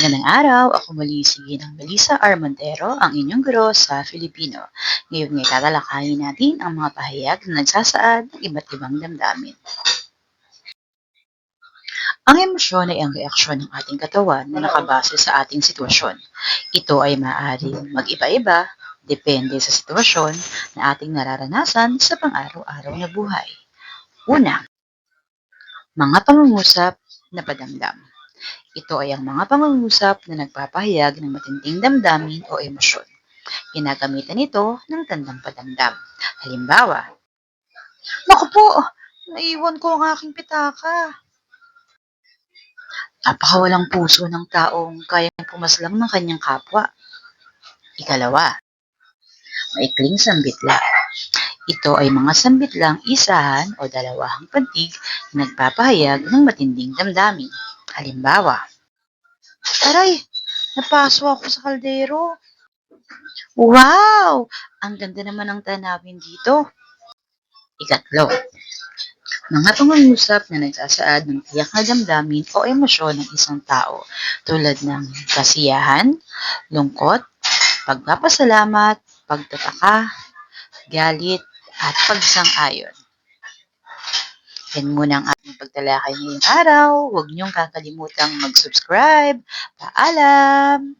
Magandang araw, ako muli si Ginang Melissa Armantero, ang inyong guro sa Filipino. Ngayon ngay tatalakayin natin ang mga pahayag na nagsasaad ng iba't ibang damdamin. Ang emosyon ay ang reaksyon ng ating katawan na nakabase sa ating sitwasyon. Ito ay maaaring mag-iba-iba depende sa sitwasyon na ating nararanasan sa pang-araw-araw na buhay. Una, mga pangungusap na padamdam. Ito ay ang mga pangungusap na nagpapahayag ng matinding damdamin o emosyon. Ginagamitan ito ng tandang padamdam. Halimbawa, Naku po, naiwan ko ang aking pitaka. Napakawalang puso ng taong kayang pumaslang ng kanyang kapwa. Ikalawa, maikling sambitla. Ito ay mga sambitlang isahan o dalawahang pantig na nagpapahayag ng matinding damdamin. Halimbawa, Aray, napaso ako sa kaldero. Wow! Ang ganda naman ng tanawin dito. Ikatlo, mga pangungusap na nagsasaad ng tiyak na damdamin o emosyon ng isang tao tulad ng kasiyahan, lungkot, pagpapasalamat, pagtataka, galit, at pagsang-ayon. Yan muna ang ating pagtalakay ngayong araw. Huwag niyong kakalimutang mag-subscribe. Paalam!